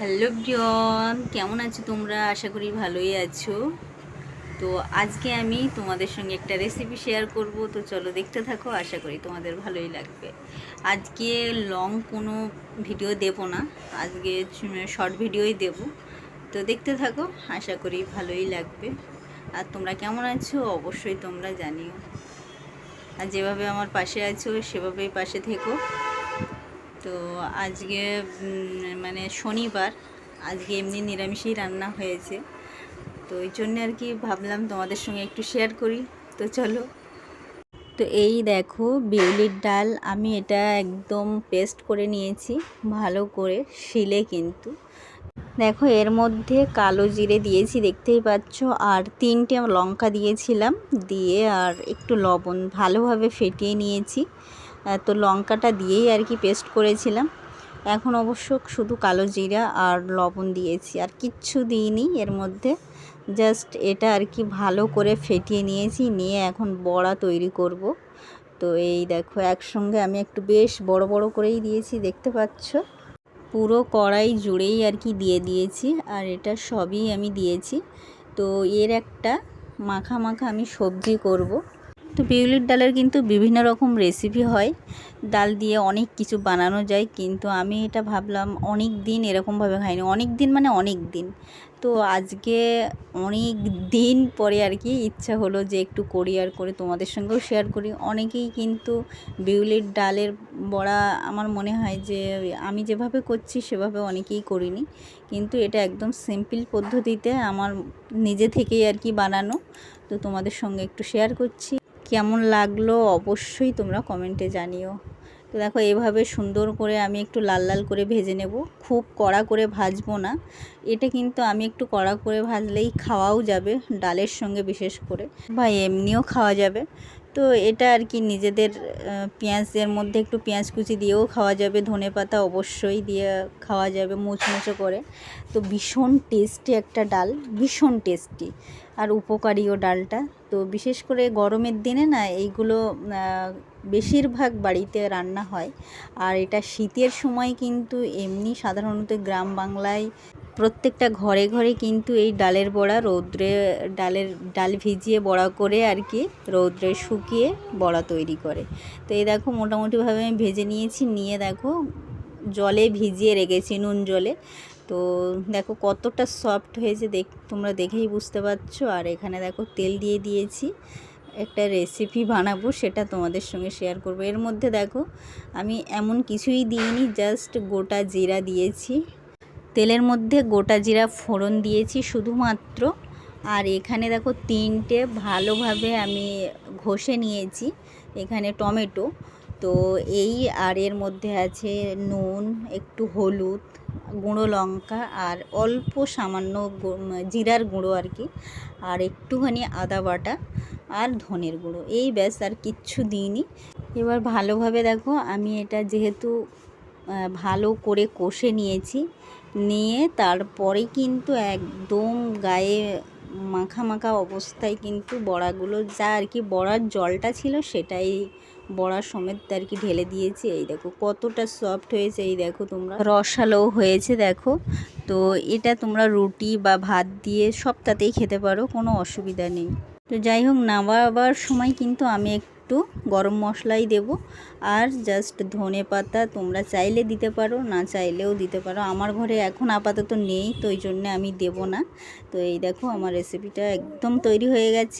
Hello Brian, কেমন আছো তোমরা? আশা করি ভালোই আছো। তো আজকে আমি তোমাদের সঙ্গে একটা রেসিপি শেয়ার করব। তো চলো দেখতে থাকো, আশা করি তোমাদের ভালোই লাগবে। আজকে লং কোনো ভিডিও দেব না। আজকে শর্ট ভিডিওই দেব। তো দেখতে থাকো, আশা করি ভালোই লাগবে। আর তোমরা কেমন আছো? অবশ্যই তোমরা জানিও। আর যেভাবে আমার পাশে আছো, সেভাবেই পাশে থেকো। তো আজকে মানে শনিবার, আজকে এমনি নিরামিষই রান্না হয়েছে। তো ওই জন্য আর কি ভাবলাম তোমাদের সঙ্গে একটু শেয়ার করি। তো চলো। তো এই দেখো, বিউলির ডাল, আমি এটা একদম পেস্ট করে নিয়েছি, ভালো করে শিলে কিন্তু। দেখো, এর মধ্যে কালো জিরে দিয়েছি, দেখতেই পাচ্ছ, আর তিনটে লঙ্কা দিয়েছিলাম, দিয়ে আর একটু লবণ, ভালোভাবে ফেটিয়ে নিয়েছি। তো লঙ্কাটা দিয়েই আর কি পেস্ট করেছিলাম। এখন অবশ্য শুধু কালো জিরা আর লবণ দিয়েছি, আর কিচ্ছু দিইনি এর মধ্যে। জাস্ট এটা আর কি ভালো করে ফেটিয়ে নিয়েছি, নিয়ে এখন বড়া তৈরি করব। তো এই দেখো, একসঙ্গে আমি একটু বেশ বড় বড় করেই দিয়েছি, দেখতে পাচ্ছ? পুরো কড়াই জুড়েই আর কি দিয়ে দিয়েছি, আর এটা সবই আমি দিয়েছি। তো এর একটা মাখা মাখা আমি সবজি করব। তো বিউলির ডালের কিন্তু বিভিন্ন রকম রেসিপি হয়। ডাল দিয়ে অনেক কিছু বানানো যায়, কিন্তু আমি এটা ভাবলাম অনেক দিন এরকমভাবে খাইনি। অনেক দিন মানে অনেক দিন। তো আজকে অনেক দিন পরে আর কি ইচ্ছা হলো যে একটু করি আর করে তোমাদের সঙ্গেও শেয়ার করি। অনেকেই কিন্তু বিউলির ডালের বড়া আমার মনে হয় যে আমি যেভাবে করছি সেভাবে অনেকেই করিনি। কিন্তু এটা একদম সিম্পল পদ্ধতিতে আমার নিজে থেকেই আর কি বানানো। তো তোমাদের সঙ্গে একটু শেয়ার করছি। কেমন লাগল অবশ্যই তোমরা কমেন্টে জানিও। তো দেখো, এভাবে সুন্দর করে আমি একটু লাল লাল করে ভেজে নেব। খুব কড়া করে ভাজবো না। এটা কিন্তু আমি একটু কড়া করে ভাজলেই খাওয়াও যাবে, ডালের সঙ্গে বিশেষ করে। বা এমনিও খাওয়া যাবে। তো এটা আর কি নিজেদের পেঁয়াজের মধ্যে একটু পেঁয়াজ কুচি দিয়েও খাওয়া যাবে, ধনে পাতা অবশ্যই দিয়ে খাওয়া যাবে মুচমুচে করে। তো ভীষণ টেস্টি একটা ডাল, ভীষণ টেস্টি আর উপকারীও ডালটা। তো বিশেষ করে গরমের দিনে না, এইগুলো বেশিরভাগ বাড়িতে রান্না হয়। আর এটা শীতের সময় কিন্তু এমনি সাধারণত গ্রাম বাংলায় প্রত্যেকটা ঘরে ঘরে কিন্তু এই ডালের বড়া রৌদ্রে, ডালের ডাল ভিজিয়ে বড়া করে আর কি রৌদ্রে শুকিয়ে বড়া তৈরি করে। তো এই দেখো মোটামুটিভাবে আমি ভেজে নিয়েছি, নিয়ে দেখো জলে ভিজিয়ে রেখেছি নুন জলে। তো দেখো কতটা সফট হয়েছে দেখ, তোমরা দেখেই বুঝতে পারছ। আর এখানে দেখো তেল দিয়ে দিয়েছি, একটা রেসিপি বানাবো সেটা তোমাদের সঙ্গে শেয়ার করব। এর মধ্যে দেখো আমি এমন কিছুই দিইনি জাস্ট গোটা জিরা দিয়েছি। তেলের মধ্যে গোটা জিরা ফোড়ন দিয়েছি শুধুমাত্র। আর এখানে দেখো তিনটে ভালোভাবে আমি ঘষে নিয়েছি, এখানে টমেটো। তো এই আর এর মধ্যে আছে নুন, একটু হলুদ, গুঁড়ো লঙ্কা আর অল্প সামান্য জিরার গুঁড়ো আর কি। আর একটুখানি আদা বাটা আর ধনের গুঁড়ো। এই ব্যাস, আর কিচ্ছু দিইনি। এবার ভালোভাবে দেখো, আমি এটা যেহেতু ভালো করে কষে নিয়েছি। নিয়ে তারপরে কিন্তু একদম গায়ে মাখা মাখা অবস্থায় কিন্তু বড়াগুলো, যা আর কি বড়ার জলটা ছিল সেটাই বড়া সমেত আর কি ঢেলে দিয়েছি। এই দেখো কতটা সফট হয়েছে, এই দেখো তোমরা। রসালো হয়েছে, দেখো। তো এটা তোমরা রুটি বা ভাত দিয়ে সবটাতেই খেতে পারো, কোনো অসুবিধা নেই। তো যাই হোক, নামাবার সময় কিন্তু আমি একটু গরম মশলাই দেব। আর জাস্ট ধনে পাতা তোমরা চাইলে দিতে পারো, না চাইলেও দিতে পারো। আমার ঘরে এখন আপাতত নেই, তো ওই জন্যে আমি দেব না। তো এই দেখো, আমার রেসিপিটা একদম তৈরি হয়ে গেছে।